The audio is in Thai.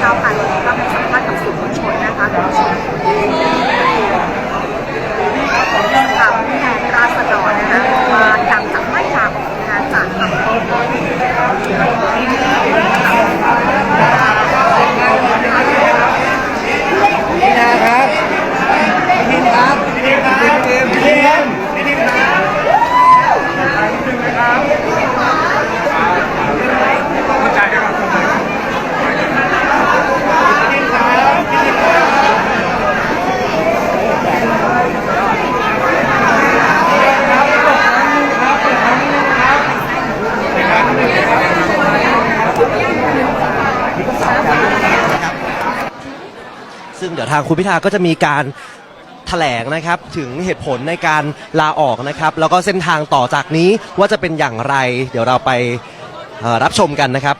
9,000 ซึ่งเดี๋ยวทางคุณพิธาก็จะมีการแถลงนะครับถึงเหตุผลในการลาออกนะครับ แล้วก็เส้นทางต่อจากนี้ว่าจะเป็นอย่างไร เดี๋ยวเราไปรับชมกันนะครับ